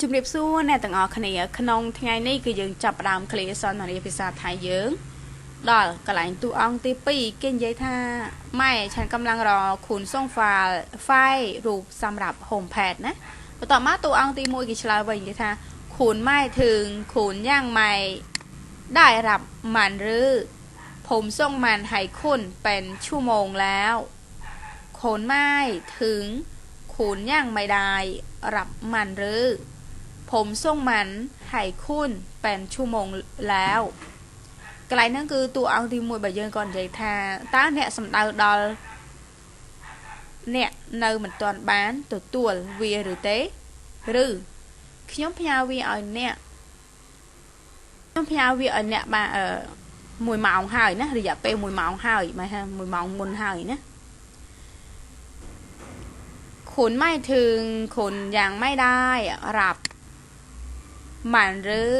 จุมเรียบสู้ในต่างออกคะแนนขนมไงนี่คือยังจับรามคลีซอนมาเรียนภาาไทยเยอะดอลกระไหลตัวอองตีปีเก่งยัยท่าไม่ฉันกำลังรอขุนส่งฟล์ไฟรูปสำหรับโฮมแพดนะต่อมาตัวอองตีมวยกิชลาวัยยัยท่าขุนไม่ถึงขุนย่างไม่ได้รับมันรื้อผมส่งมันให้คุณเป็นชั่วโมงแล้วขุณไม่ถึงขุนย่างไม่ได้รับมันรื้อ ผมส่ងมันให้คุณเป็นชั่วโมងแล้วកន្លែងហ្នឹងគឺតួអង្គទី1បើយើងគាត់និយាយថាតើអ្នកសំដៅដល់អ្នកនៅមិនទាន់បានទទួលវាឬទេឬខ្ញុំផ្ញើវាឲ្យអ្នកខ្ញុំផ្ញើវាឲ្យអ្នកបានអឺ1ម៉ោងហើយណារយៈពេល1ម៉ោងហើយមកថា1ម៉ោងមុនហើយណាคุณไม่ถึงคุณยังไม่ได้รับ มันหรือ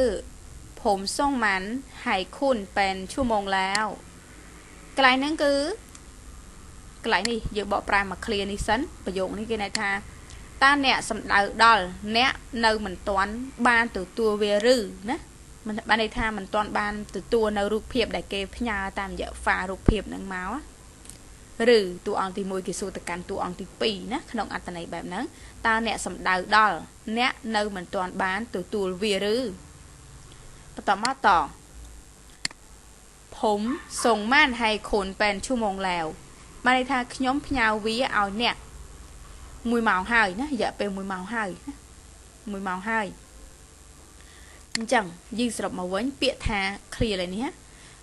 ผมส่งมันให้คุณเป็นชั่วโมងแล้วកន្លែងហ្នឹងគឺកន្លែងនេះយើងបកប្រែមក clear នេះសិនប្រយោគនេះគេន័យថាតើអ្នកសំដៅដល់អ្នកនៅមិនទាន់បានទទួលវាឬណាមិនបានន័យថាមិនទាន់បានទទួលនៅរូបភាពដែលគេផ្ញើតាមរយៈ file រូបភាពហ្នឹងមក ឬតួអង្គទី1គេសួរទៅកាន់តួអង្គទី2ណាក្នុងអត្តន័យបែបហ្នឹងតើអ្នកសំដៅដល់អ្នកនៅមិនទាន់បានទទួលវាឬបន្តមកតខ្ញុំសុងម៉ានហើយខូនប៉ែនឈូម៉ងឡាវបានន័យថាខ្ញុំផ្ញើវាឲ្យអ្នក1ម៉ោងហើយណារយៈពេល1ម៉ោងហើយ1ម៉ោងហើយអញ្ចឹងយើងសរុបមកវិញពាក្យថា clear ឡើយនេះណា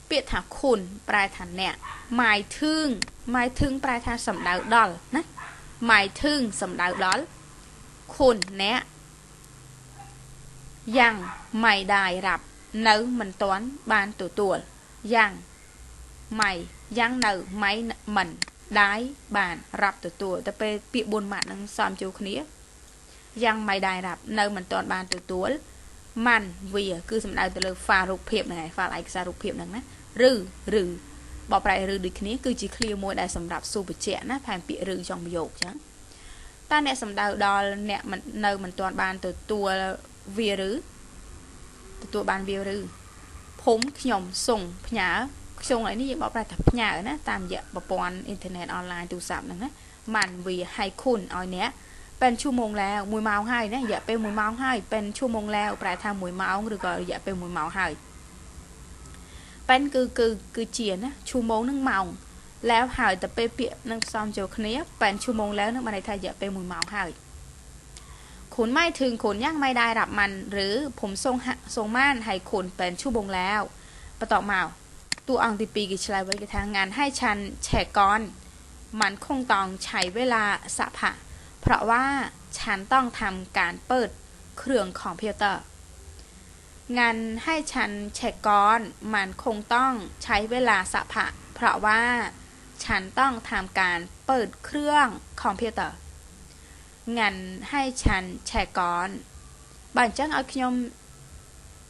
ពាក្យថាគុណប្រែថាអ្នកម៉ាយធឹងម៉ាយធឹងប្រែថាសំដៅដល់ណាម៉ាយធឹងសំដៅដល់គុណអ្នកយ៉ាងម៉ៃដែររាប់នៅមិនទាន់បានទទួលយ៉ាងម៉ៃយ៉ាងនៅម៉ៃមិនដែរបានរាប់ទទួលតែពេលពាក្យ4ម៉ាក់នឹងសំចូលគ្នាយ៉ាងម៉ៃដែររាប់នៅមិនទាន់បានទទួល ម៉ាន់វាគឺសំដៅទៅលើ file រូបភាពហ្នឹងឯង file ឯកសាររូបភាពហ្នឹងណាឬឬបកប្រែឬដូចគ្នាគឺជា clear មួយដែលសម្រាប់សួរបញ្ជាក់ណាផែនពាក្យឬចុងប្រយោគចឹងតើអ្នកសំដៅដល់អ្នកនៅមិនទាន់បានទទួលវាឬទទួលបានវាឬភូមិខ្ញុំសុងផ្ញើខ្ញុំឥឡូវនេះយើងបកប្រែថាផ្ញើណាតាមរយៈប្រព័ន្ធអ៊ីនធឺណិតអនឡាញទូរស័ព្ទហ្នឹងណាម៉ាន់វាឲ្យគុណឲ្យអ្នក เป็นชั่วโมงแล้ว1ម៉ោងហើយណារយៈពេល1ម៉ោងហើយเป็นชั่วโมงแล้วប្រែថា1ម៉ោងឬក៏រយៈពេល1ម៉ោងហើយប៉ែនគឺគឺគឺជាណាชั่วโมงនឹងម៉ោងแล้วហើយទៅពេលពាក្យនឹងផ្សំចូលគ្នាប៉ែនชั่วโมงแล้วនឹងបានន័យថារយៈពេល1ម៉ោងហើយคุณไม่ถึงคุณยังไม่ได้รับมัน หรือผมส่งส่งม่านให้คุณเป็นชั่วโมงแล้วបន្តមកតួអង្គទី2គេឆ្លើយវិញគេថាงานให้ฉันแชร์ก่อนมันคงต้องใช้เวลาสักพัก เพราะว่าฉันต้องทำการเปิดเครื่องคอมพิวเตอร์ งานให้ฉันเช็คก่อนมันคงต้องใช้เวลาสะพะ เพราะว่าฉันต้องทำการเปิดเครื่องคอมพิวเตอร์ งานให้ฉันแช็คก่อนบันจังเอาขยม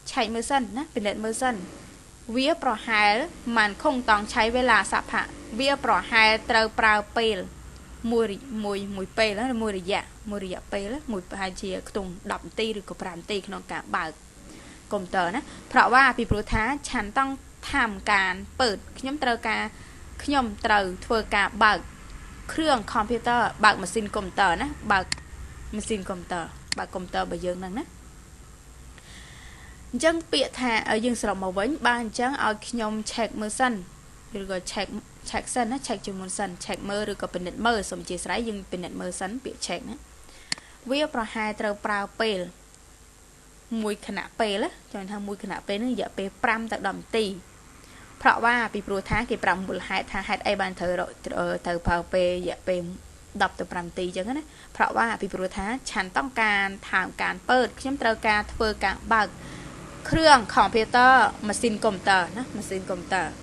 ใช้มือสั้นนะเป็นเล็ดมือสั้นเวียปรอหายมันคงต้องใช้เวลาสะพะเวียปรอหายเตอเปล่าเปล មួយមួយមួយពេលមួយរយៈមួយរយៈពេលមួយប្រហែលជាខ្ទង់10នាទីឬក៏5នាទីក្នុងការបើកកុំព្យូទ័រណាเพราะว่าពីព្រោះថាឆាន់ต้องทำការเปิดខ្ញុំត្រូវការខ្ញុំត្រូវធ្វើការបើកគ្រឿងកុំព្យូទ័របើកម៉ាស៊ីនកុំព្យូទ័រណាបើកម៉ាស៊ីនកុំព្យូទ័របើកកុំព្យូទ័ររបស់យើងហ្នឹងណាអញ្ចឹងពាក្យថាយើងសរុបមកវិញបើអញ្ចឹងឲ្យខ្ញុំ check មើលសិនឬក៏ check check សិនណា check ជាមុនសិន check មើលឬក៏ពិនិត្យមើលសូមអធិស្ឋានយើងពិនិត្យមើលសិនពាក្យ check ណាវាប្រហែលត្រូវប្រើពេលមួយខណៈពេលចង់ថាមួយខណៈពេលនឹងរយៈពេល5ទៅ10នាទីเพราะว่าពីព្រោះថាគេប្រាប់មូលហេតុថាហេតុអីបានត្រូវត្រូវប្រើពេលរយៈពេល10ទៅ5នាទីអញ្ចឹងណាเพราะว่าពីព្រោះថាឆាន់ต้องការថាមការเปิดខ្ញុំត្រូវការធ្វើការបើកគ្រឿងកុំព្យូទ័រម៉ាស៊ីនកុំព្យូទ័រណាម៉ាស៊ីនកុំព្យូទ័រ